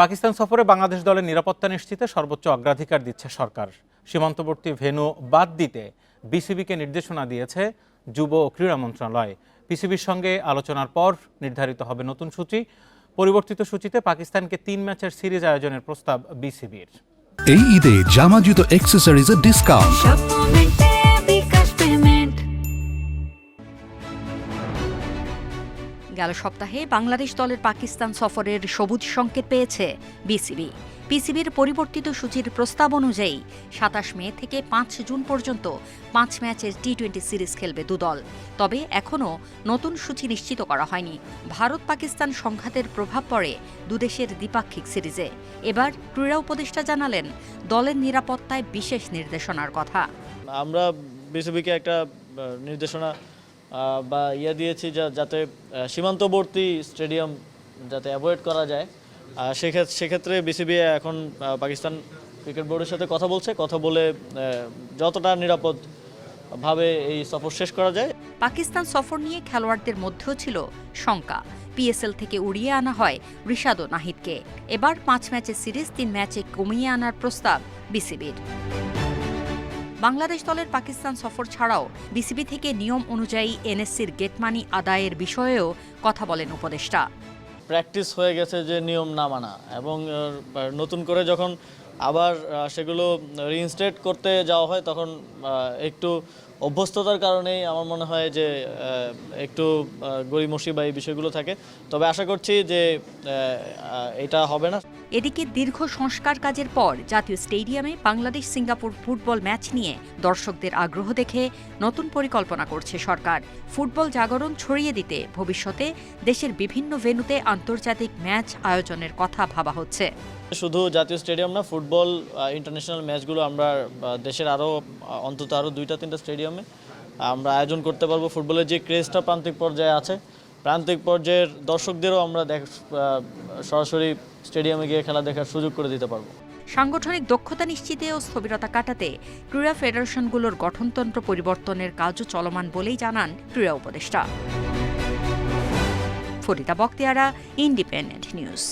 পাকিস্তান সফরে বাংলাদেশ দলের নিরাপত্তা নিশ্চিতে সর্বোচ্চ অগ্রাধিকার দিচ্ছে সরকার। সীমান্তবর্তী ভেন্যু বাদ দিতে বিসিবিকে নির্দেশনা দিয়েছে যুব ও ক্রীড়া মন্ত্রণালয়। পিসিবির সঙ্গে আলোচনার পর নির্ধারিত হবে নতুন সূচি। পরিবর্তিত সূচিতে পাকিস্তানকে তিন ম্যাচের সিরিজ আয়োজনের প্রস্তাব বিসিবির। এই ঈদে জামা জুতো অ্যাক্সেসরিজের ডিসকাউন্ট গেল সপ্তাহে বাংলাদেশ দলের পাকিস্তান সফরের সবুজ সংকেত পেয়েছে বিসিবি। পিসিবির পরিবর্তিত সূচির প্রস্তাব অনুযায়ী সাতাশ মে থেকে পাঁচ জুন পর্যন্ত পাঁচ ম্যাচের টি টোয়েন্টি সিরিজ খেলবে দুদল তবে এখনও নতুন সূচি নিশ্চিত করা হয়নি। ভারত পাকিস্তান সংঘাতের প্রভাব পড়ে দুদেশের দ্বিপাক্ষিক সিরিজে। এবার ক্রীড়া উপদেষ্টা জানালেন, দলের নিরাপত্তায় বিশেষ নির্দেশনার কথা। আমরা বিসিবিকে একটা নির্দেশনা বা ইয়ে দিয়েছি যা- যাতে সীমান্তবর্তী স্টেডিয়াম যাতে অ্যাভয়েড করা যায়। সেক্ষেত্রে সেক্ষেত্রে বিসিবি এখন পাকিস্তান ক্রিকেট বোর্ডের সাথে কথা বলছে। কথা বলে যতটা নিরাপদ ভাবে এই সফর শেষ করা যায়। পাকিস্তান সফর নিয়ে খেলোয়াড়দের মধ্যেও ছিল শঙ্কা। পিএসএল থেকে উড়িয়ে আনা হয় রিশাদ ও নাহিদকে। এবার পাঁচ ম্যাচের সিরিজ, তিন ম্যাচে কমিয়ে আনার প্রস্তাব বিসিবির বাংলাদেশ দলের পাকিস্তান সফর ছাড়াও বিসিবি থেকে নিয়ম অনুযায়ী এনএসসির গেট মানি আদায়ের বিষয়েও কথা বলেন উপদেষ্টা। প্র্যাকটিস হয়ে গেছে যে নিয়ম না মানা এবং নতুন করে যখন আবার সেগুলো রিইনস্টেট করতে যাওয়া হয় তখন একটু অভ্যস্ততার কারণেই আমার মনে হয় যে একটু আহ, গড়িমসি বা এই বিষয়গুলো থাকে। তবে আশা করছি যে এটা হবে না। এদিকে দীর্ঘ সংস্কার কাজের পর জাতীয় স্টেডিয়ামে বাংলাদেশ সিঙ্গাপুর ফুটবল ম্যাচ নিয়ে দর্শকদের আগ্রহ দেখে নতুন পরিকল্পনা করছে সরকার। ফুটবল জাগরণ ছড়িয়ে দিতে ভবিষ্যতে দেশের বিভিন্ন ভেন্যুতে আন্তর্জাতিক ম্যাচ আয়োজনের কথা ভাবা হচ্ছে। শুধু জাতীয় স্টেডিয়াম না ফুটবল ইন্টারন্যাশনাল ম্যাচগুলো আমরা দেশের আরও অন্তত আরও দুইটা, তিনটা স্টেডিয়ামে আমরা আয়োজন করতে পারব। ফুটবলের যে ক্রেজটা প্রান্তিক পর্যায়ে আছে, প্রান্তিক পর্যায়ের দর্শকদেরও আমরা দেখ সরাসরি স্টেডিয়ামে গিয়ে খেলা দেখার সুযোগ করে দিতে পারব। সাংগঠনিক দক্ষতা নিশ্চিতে ও স্থবিরতা কাটাতে ক্রীড়া ফেডারেশনগুলোর গঠনতন্ত্র পরিবর্তনের কাজও চলমান বলেই জানান ক্রীড়া উপদেষ্টা। Farida বক্তিয়ারা independent news